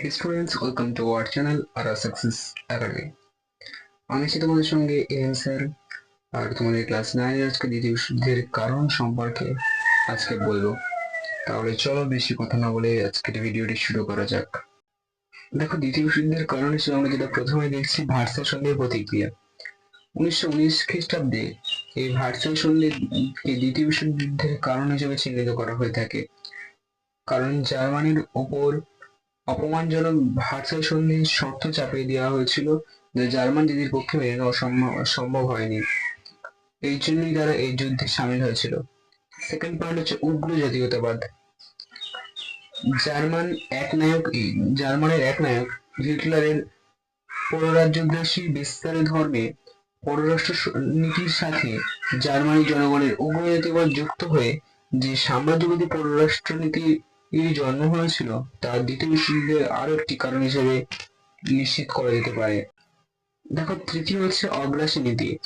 Hey students, welcome to our channel Ara Success Academy. আমি আছি তোমাদের সঙ্গে এম স্যার আর তোমাদের ক্লাস নাইনের আজকে দ্বিতীয় কারণ সম্পর্কে আজকে বলব। তাহলে চলো বেশি কথা না বলে আজকের ভিডিওটি শুরু করা যাক। দেখো দ্বিতীয় বিশুদ্ধের কারণ হিসেবে আমরা যেটা প্রথমে দেখছি ভার্সাল সন্ধির প্রতিক্রিয়া। উনিশশো উনিশ খ্রিস্টাব্দে এই ভার্সাল সন্ধিকে দ্বিতীয় বিশ্বযুদ্ধের কারণ হিসেবে চিহ্নিত করা হয়ে থাকে। কারণ জার্মানির ওপর অপমানজনক ভার্সাই সন্ধির শর্ত চাপিয়ে দেওয়া হয়েছিল যা জার্মান দিদির পক্ষে মেনে নেওয়া সম্ভব হয়নি। এই জন্যই তারা এই যুদ্ধে সামিল হয়েছিল। সেকেন্ড পয়েন্ট হচ্ছে উগ্র জাতীয়তাবাদ। জার্মান এক নায়ক জার্মানের এক নায়ক হিটলারের পররাজ্যদ্বেষী বিস্তারের ধর্মে পররাষ্ট্র নীতির সাথে জার্মানি জনগণের উগ্র জাতীয়বাদ যুক্ত হয়ে যে সাম্রাজ্যবাদী পররাষ্ট্র নীতি এর জন্ম হয়েছিল তা দ্বিতীয় বিশ্বযুদ্ধের আরও একটি কারণ হিসেবে নিশ্চিত করা যেতে পারে। দেখো, তৃতীয় হচ্ছে অগ্রাসী নীতি।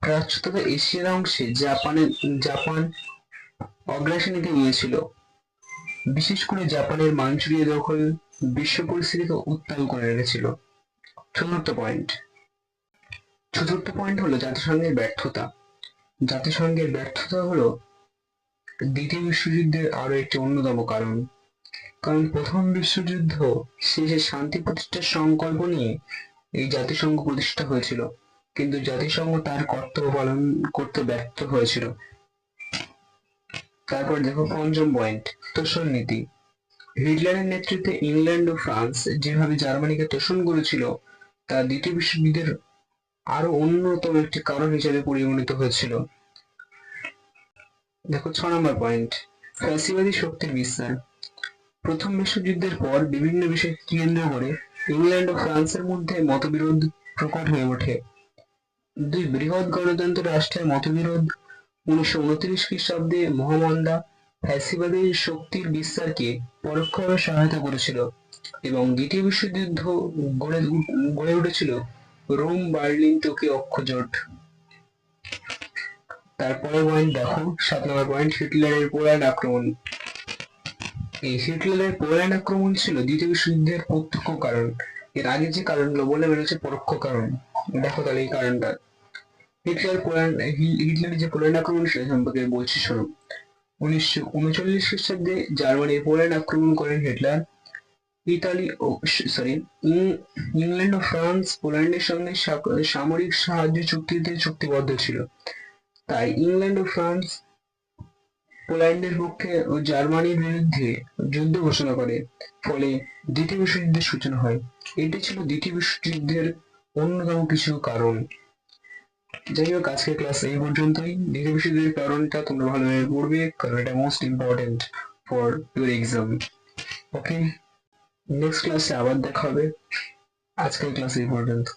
প্রাচ্য তথা এশিয়ার অংশে জাপানের, জাপান অগ্রাসী নীতি নিয়েছিল। বিশেষ করে জাপানের মাঞ্চুরিয়া দখল বিশ্ব পরিস্থিতিকে উত্তাল করে রেখেছিল চতুর্থ পয়েন্ট। চতুর্থ পয়েন্ট হলো জাতিসংঘের ব্যর্থতা। জাতিসংঘের ব্যর্থতা হলো দ্বিতীয় বিশ্বযুদ্ধের আরও একটি অন্যতম কারণ। কারণ প্রথম বিশ্বযুদ্ধ শেষে শান্তি প্রতিষ্ঠার সংকল্প নিয়ে এই জাতিসংঘ প্রতিষ্ঠা হয়েছিল। কিন্তু জাতিসংঘ তার কর্তব্য পালন করতে ব্যর্থ হয়েছিল। তারপর দেখো পঞ্চম পয়েন্ট, তোষণ নীতি। হিটলারের নেতৃত্বে ইংল্যান্ড ও ফ্রান্স যেভাবে জার্মানিকে তোষণ করেছিল, তা দ্বিতীয় বিশ্বযুদ্ধের আরও অন্যতম একটি কারণ হিসেবে পরিগণিত হয়েছিল। দেখো, ছ নম্বর পয়েন্ট ফ্যাসিবাদী শক্তির বিস্তার। প্রথম বিশ্বযুদ্ধের পর বিভিন্ন বিষয়কে কেন্দ্র করে ইংল্যান্ড ও ফ্রান্সের মধ্যে মতবিরোধ প্রকট হয়ে ওঠে। দুই, বৃহৎ গণতন্ত্র রাষ্ট্রের মতবিরোধ। উনিশশো উনত্রিশ খ্রিস্টাব্দে মহামন্দা ফ্যাসিবাদী শক্তির বিস্তারকে পরোক্ষভাবে সহায়তা করেছিল এবং দ্বিতীয় বিশ্বযুদ্ধ গড়ে গড়ে উঠেছিল রোম, বার্লিন, টোকিও অক্ষজোট। তারপরে পয়েন্ট দেখো সাত নম্বর পয়েন্ট হিটলারের পোল্যান্ড আক্রমণ। এই হিটলারের পোল্যান্ড আক্রমণ ছিল দ্বিতীয় বিশ্বযুদ্ধের প্রত্যক্ষ কারণ। এর আগে যে কারণগুলো বলে বেরোচ্ছে পরোক্ষ কারণ। দেখো তাহলে এই কারণটা। হিটলার পোল্যান্ড হি- হিটলারের যে পোল্যান্ড আক্রমণ সেটা সম্পর্কে বলছি, শোনো। উনিশশো উনচল্লিশ খ্রিস্টাব্দে জার্মানির পোল্যান্ড আক্রমণ করেন হিটলার ইতালি ও সরি ইংল্যান্ড ও ফ্রান্স পোল্যান্ডের সঙ্গে সামরিক সাহায্য চুক্তিতে চুক্তিবদ্ধ ছিল। তাই ইংল্যান্ড ও ফ্রান্স পোল্যান্ডের পক্ষে ও জার্মানির বিরুদ্ধে যুদ্ধ ঘোষণা করে। ফলে দ্বিতীয় বিশ্বযুদ্ধের সূচনা হয়। এটি ছিল দ্বিতীয় বিশ্বযুদ্ধের অন্যতম কিছু কারণ। যাই হোক, আজকের ক্লাস এই পর্যন্তই। দ্বিতীয় বিশ্বযুদ্ধের কারণটা তোমরা ভালোভাবে পড়বে, কারণ এটা most important for your exam okay next ক্লাসে আবার দেখা হবে। আজকের ক্লাস এই পর্যন্ত।